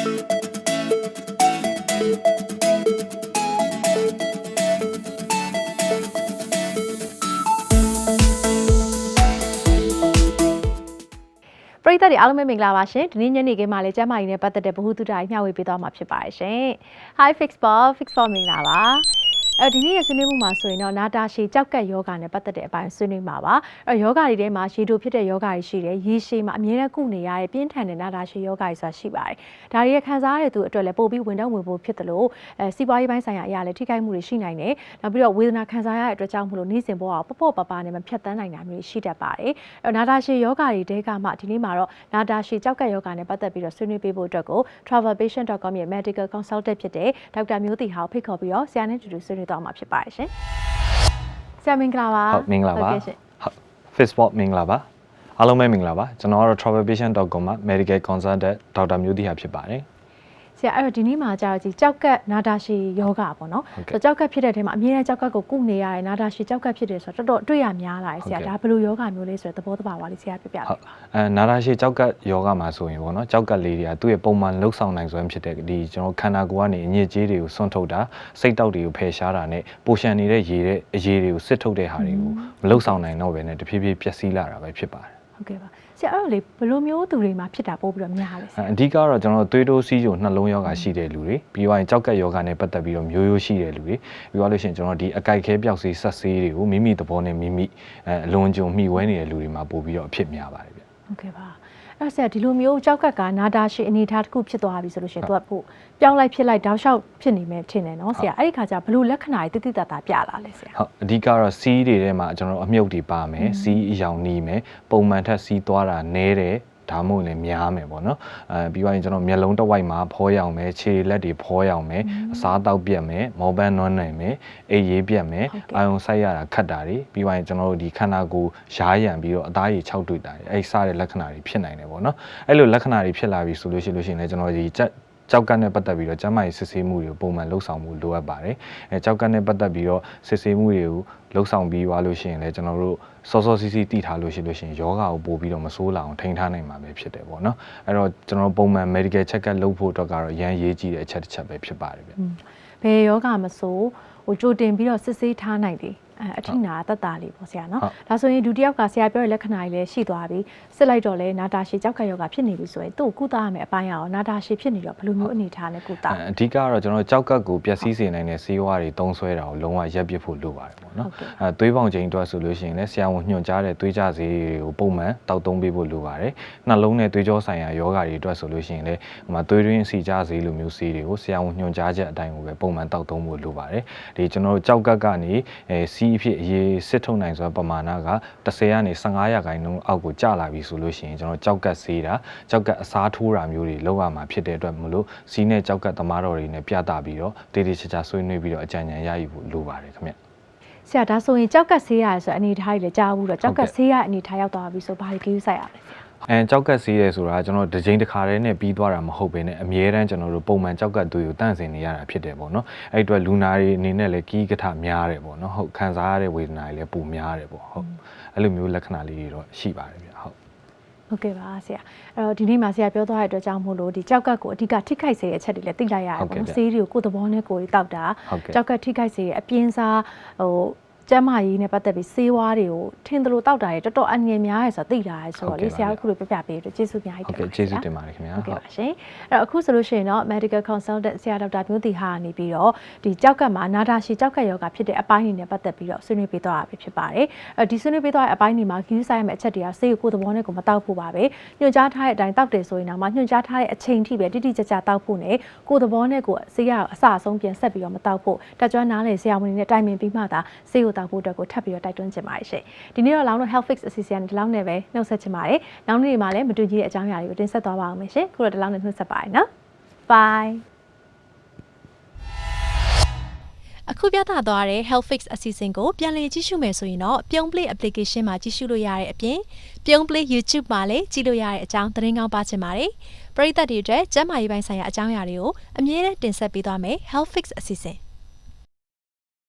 ပရိသတ်တွေအားလုံးပဲမင်္ဂလာပါရှင်ဒီနေ့ညနေခင်းမှာလည်းကျမ်းမာရေးနဲ့ပတ်သက်တဲ့ဗဟုသုတတွေမျှဝေပေးသွားမှာဖြစ်ပါတယ်ရှင် Hi Fix Ball Fix Ball မင်္ဂလာပါ အဲဒီနေ့ရဲ့ဆွေးနွေးမှုမှာဆိုရင်တော့နာတာရှည်ကြောက်ကတ်ယောဂနဲ့ပတ်သက်တဲ့အပိုင်းဆွေးနွေးမှာပါအဲယောဂတွေထဲမှာရေတိုဖြစ်တဲ့ယောဂတွေရှိတယ်ရေရှည်မှာအမြဲတမ်းကုနေရတဲ့ပြင်းထန်တဲ့နာတာရှည်ယောဂတွေဆိုတာရှိပါတယ်ဒါတွေရခံစားရတဲ့သူအတွက်လည်းပို့ပြီးဝင်တော့ဝင်ဖို့ဖြစ်တယ်လို့အဲစီးပွားရေးပိုင်းဆိုင်ရာအရာလည်းထိခိုက်မှုတွေရှိနိုင်တယ်နောက်ပြီးတော့ဝေဒနာခံစားရတဲ့အတွက်ကြောင့်မလို့နေ့စဉ်ဘဝကိုပေါ့ပေါ့ပါပါနဲ့မဖြတ်တန်းနိုင်တာမျိုးတွေရှိတတ်ပါတယ်အဲနာတာရှည်ယောဂတွေတဲကမှဒီနေ့မှာတော့နာတာရှည်ကြောက်ကတ်ယောဂနဲ့ပတ်သက်ပြီးတော့ဆွေးနွေးပေးဖို့အတွက်ကို travelpatient.com ရဲ့ medical consultant ဖြစ်တဲ့ဒေါက်တာမျိုးတီဟာကိုဖိတ်ခေါ်ပြီးတော့ဆရာနဲ့တူတူဆွေးနွေးသွားမှာဖြစ်ပါတယ်ရှင်ဆရာမင်္ဂလာပါဟုတ်မင်္ဂလာပါဟုတ်ကဲ့ရှင်ဟုတ် Facebook မင်္ဂလာပါအားလုံးပဲမင်္ဂလာပါကျွန်တော်ကတော့ travelpatient.com မှာ medical consultant ဒေါက်တာမျိုးတိဟာဖြစ်ပါတယ် ဆရာအဲ့တော့ဒီနေ့မှာကြာတော့ဒီကြောက်ကတ်နာတာရှည်ယောဂပေါ့နော်ဟုတ်ကဲ့ဆိုတော့ကြောက်ကတ်ဖြစ်တဲ့အချိန်မှာအမြဲတမ်းကြောက်ကတ်ကိုကုနေရတယ်နာတာရှည်ကြောက်ကတ်ဖြစ်တယ်ဆိုတော့တော်တော်အတွေ့ရများလာတယ်ဆရာဟုတ်ကဲ့ဒါဘယ်လိုယောဂမျိုးလေးဆိုတော့သဘောတဘာဝလေးဆရာပြပြပေးဟုတ်အဲနာရာရှည်ကြောက်ကတ်ယောဂမှာဆိုရင်ပေါ့နော်ကြောက်ကတ်လေးတွေကသူ့ရဲ့ပုံမှန်လှုပ်ဆောင်နိုင်စွမ်းဖြစ်တဲ့ဒီကျွန်တော်ခန္ဓာကိုယ်ကနေအညစ်အကြေးတွေကိုဆွန့်ထုတ်တာစိတ်တောက်တွေကိုဖယ်ရှားတာနဲ့ပိုရှန်နေတဲ့ရေတဲ့အရေတွေကိုစစ်ထုတ်တဲ့ဟာတွေကိုမလှုပ်ဆောင်နိုင်တော့ဘဲနဲ့တဖြည်းဖြည်းပျက်စီးလာတာပဲဖြစ်ပါတယ်ဟုတ်ကဲ့ပါ ဆရာအဲ့တော့လေဘယ်လိုမျိုးသူတွေမှာဖြစ်တာပို့ပြီးတော့များလဲဆရာအဓိကတော့ကျွန်တော်တို့သွေးတိုးစီးချိုနှလုံးယောဂရှိတဲ့လူတွေပြီးသွားရင်ကြောက်ကက်ယောဂနဲ့ပတ်သက်ပြီးတော့မျိုးရိုးရှိတဲ့လူတွေပြီးသွားလို့ရှိရင်ကျွန်တော်ဒီအကြိုက်ခဲပြောက်ဆေးဆက်ဆေးတွေကိုမိမိသဘောနဲ့မိမိအဲအလွန်ကြုံမိဝဲနေတဲ့လူတွေမှာပို့ပြီးတော့အဖြစ်များပါတယ်ဗျ ဟုတ်ကဲ့ပါအဲ့တော့ဆရာဒီလိုမျိုးကြောက်ကတ်ကနာတာရှည်အနေအထားတစ်ခုဖြစ်သွားပြီဆိုလို့ရှိရင်သူကပို့ပြောင်းလိုက်ဖြစ်လိုက်တောက်လျှောက်ဖြစ်နေမယ်ထင်တယ်နော်ဆရာအဲ့ဒီခါကျဘယ်လိုလက္ခဏာတွေတိတိတတ်တာပြလာလဲဆရာဟုတ်အဓိကတော့စီးတွေထဲမှာကျွန်တော်တို့အမြုပ်တွေပါမယ်စီးအယောင်နီးမယ်ပုံမှန်ထက်စီးသွားတာနည်းတယ် ဒါမှမဟုတ်လည်းများမယ်ပေါ့နော်အဲပြီးသွားရင်ကျွန်တော်မျက်လုံးတစ်ဝိုက်မှာဖောရောင်မယ်ခြေလက်တွေဖောရောင်မယ်အစားတောက်ပြက်မယ်မောပန်းနွမ်းနိုင်မယ်အိပ်ရေးပြက်မယ်ဟုတ်ကဲ့အာယုံဆိုင်ရတာခတ်တာတွေပြီးသွားရင်ကျွန်တော်တို့ဒီခန္ဓာကိုယ်ရားရံပြီးတော့အသားရည်ခြောက်တွေ့တာတွေအဲ့စားတဲ့လက္ခဏာတွေဖြစ်နိုင်တယ်ပေါ့နော်အဲ့လိုလက္ခဏာတွေဖြစ်လာပြီဆိုလို့ရှိလို့ရှိရင်လည်းကျွန်တော်ဒီ ကြက်ကြောက်ကတ်နဲ့ပတ်သက်ပြီးတော့ကျန်းမာရေးစစ်ဆေးမှုတွေကိုပုံမှန်လှုပ်ဆောင်မှုလိုအပ်ပါတယ်။အဲကြောက်ကတ်နဲ့ပတ်သက်ပြီးတော့စစ်ဆေးမှုတွေကိုလှုပ်ဆောင်ပြီးသွားလို့ရှိရင်လည်းကျွန်တော်တို့စောစောစီးစီးတည်ထားလို့ရှိလို့ရှိရင်ယောဂကိုပို့ပြီးတော့မဆိုးလာအောင်ထိန်းထားနိုင်မှာပဲဖြစ်တယ်ပေါ့နော်။အဲ့တော့ကျွန်တော်တို့ပုံမှန် medical check up လုပ်ဖို့အတွက်ကတော့ရန်ရေးကြည့်တဲ့အချက်တစ်ချက်ပဲဖြစ်ပါတယ်ဗျ။ဘယ်ယောဂမဆိုဟိုကြိုတင်ပြီးတော့စစ်ဆေးထားနိုင်တယ် အဲအထိနာတက်တာလေးပေါ့ဆရာနော်ဟုတ်ဒါဆိုရင်ဒုတိယကဆရာပြောတဲ့လက္ခဏာတွေလည်းရှိသွားပြီစစ်လိုက်တော့လဲနာတာရှည်ကြောက်ကယောဂဖြစ်နေပြီဆိုရင်သူ့ကိုကုသရမယ့်အပိုင်းရောနာတာရှည်ဖြစ်နေတော့ဘယ်လိုမျိုးအနေထားနဲ့ကုသအဲအဓိကကတော့ကျွန်တော်တို့ကြောက်ကတ်ကိုပျက်စီးစေနိုင်တဲ့ဆေးဝါးတွေတုံးဆွဲတာကိုလုံးဝရပ်ပစ်ဖို့လိုပါတယ်ပေါ့နော်ဟုတ်ကဲ့အဲသွေးပေါင်ချိန်အတွက်ဆိုလို့ရှိရင်လည်းဆရာဝန်ညွှန်ကြားတဲ့သွေးကြဆေးတွေကိုပုံမှန်တောက်သုံးပေးဖို့လိုပါတယ်နှလုံးနဲ့သွေးကြောဆိုင်ရာယောဂတွေအတွက်ဆိုလို့ရှိရင်လည်းဟိုမှာသွေးတွင်းစီကြဆေးလိုမျိုးဆေးတွေကိုဆရာဝန်ညွှန်ကြားချက်အတိုင်းကိုပဲပုံမှန်တောက်သုံးဖို့လိုပါတယ်ဒီကျွန်တော်တို့ကြောက်ကတ်ကနေအဲစီးအဖြစ်အရေးစစ်ထုတ်နိုင်စွမ်းပမာဏက10ကနေ15ရာခိုင်နှုန်းအောက်ကိုကျလာပြီဆိုလို့ရှိရင်ကျွန်တော်ကြောက်ကတ်ဆေးတာကြောက်ကတ်အစားထိုးတာမျိုးတွေလုပ်ရမှာဖြစ်တဲ့အတွက်မလို့စီးနဲ့ကြောက်ကတ်သမားတော်တွေနဲ့ပြသပြီးတော့တေးတေးချာချာဆွေးနွေးပြီးတော့အကြံဉာဏ်ရယူဖို့လိုပါတယ်ခင်ဗျဆရာဒါဆိုရင်ကြောက်ကဆေးရတယ်ဆိုအနေထားကြီးလည်းကြားဘူးတော့ကြောက်ကဟုတ်ကဲ့ဆေးရအနေထားရောက်သွားပြီဆိုဘာတွေကိစ္စရလဲ ဆရာအဲကြောက်ကတ်စီးရဲဆိုတာကကျွန်တော်တစ်ချိန်တစ်ခါတည်းနဲ့ပြီးသွားတာမဟုတ်ဘဲနဲ့အမြဲတမ်းကျွန်တော်တို့ပုံမှန်ကြောက်ကတ်သွေးကိုတန့်စင်နေရတာဖြစ်တယ်ပေါ့နော်အဲ့အတွက်လူနာတွေအနေနဲ့လည်းကီးကထများတယ်ပေါ့နော်ဟုတ်ခံစားရတဲ့ဝေဒနာတွေလည်းပိုများတယ်ပေါ့ဟုတ်အဲ့လိုမျိုးလက္ခဏာလေးတွေတော့ရှိပါတယ်ဗျဟုတ်ဟုတ်ကဲ့ပါဆရာအဲ့တော့ဒီနေ့မှာဆရာပြောသွားတဲ့အတွက်ကြောင့်မို့လို့ဒီကြောက်ကတ်ကိုအဓိကထိခိုက်စေတဲ့အချက်တွေလည်းသိလိုက်ရတယ်ဟုတ်ပေါ့ကဲ့နော်ဗျဆေးတွေကိုကိုယ်သဘောနဲ့ကိုယ်တောက်တာဟုတ်ကဲ့ကြောက်ကတ်ထိခိုက်စေတဲ့အပြင်းစားဟို ကျမ်းမာရေးနဲ့ပတ်သက်ပြီးဆေးဝါးတွေကိုထင်သလိုတောက်တာတွေတော်တော်အငြင်းများရဲဆိုတော့သိလာရဲဆိုတော့လေဆရာကအခုလိုပြပြပေးလို့ကျေးဇူးများဟုတ်ကြီးကဲ့ကျေးဇူးတင်ပါတယ်ခင်ဗျာဟုတ်ကဲ့ပါရှင်အဲ့တော့အခုဆိုလို့ရှိရင်တော့ medical consultant ဆရာဒေါက်တာမျိုးတီဟာနေပြီးတော့ဒီကြောက်ကတ်မှာနာတာရှည်ကြောက်ကတ်ယောဂဖြစ်တဲ့အပိုင်းတွေနဲ့ပတ်သက်ပြီးတော့ဆွေးနွေးပေးသွားတာပဲဖြစ်ပါတယ်အဲ့ဒီဆွေးနွေးပေးသွားတဲ့အပိုင်းတွေမှာ view ဆိုင်ရမယ့်အချက်တွေကဆေးကိုကိုယ်သဘောနဲ့ကိုယ်မတောက်ဖို့ပါပဲညွှန်ကြားထားတဲ့အတိုင်းတောက်တယ်ဆိုရင်တော့မှညွှန်ကြားထားတဲ့အချိန်ထိပဲတိတိကျကျတောက်ဖို့နဲ့ကိုယ်သဘောနဲ့ကိုယ်ဆေးရအစအဆုံးပြန်ဆက်ပြီးတော့မတောက်ဖို့တက်ကြွနားလေဆရာဝန်တွေနဲ့တိုင်ပင်ပြီးမှသာဆေးကိုတောက်ဖို့အတွက်ကိုထပ်ပြီးတော့တိုက်တွန်းချင်ပါတယ်ရှင်ဒီနေ့တော့လောင်းတို့ health fix အစီအစဉ်ဒီလောက်နဲ့ပဲနှုတ်ဆက်ချင်ပါတယ်နောက်နေ့မှာလည်းမတူကြီးတဲ့အကြောင်းအရာတွေကိုတင်ဆက်သွားပါအောင်မယ်ရှင်ခုတော့ဒီလောက်နဲ့နှုတ်ဆက်ပါတယ်နော် bye အခုပြသသွားတဲ့ Health Fix အစီအစဉ်ကိုပြန်လည်ကြည့်ရှုမယ်ဆိုရင်တော့ပြုံး play application မှာကြည့်ရှုလို့ရတဲ့အပြင်ပြုံး play YouTube မှာလည်းကြည့်လို့ရတဲ့အကြောင်းသတင်းကောင်းပါချင်ပါတယ်ပရိသတ်တွေအတွက်ကျန်းမာရေးပိုင်းဆိုင်ရာအကြောင်းအရာတွေကိုအမြဲတမ်းတင်ဆက်ပေးသွားမယ် Health Fix အစီအစဉ်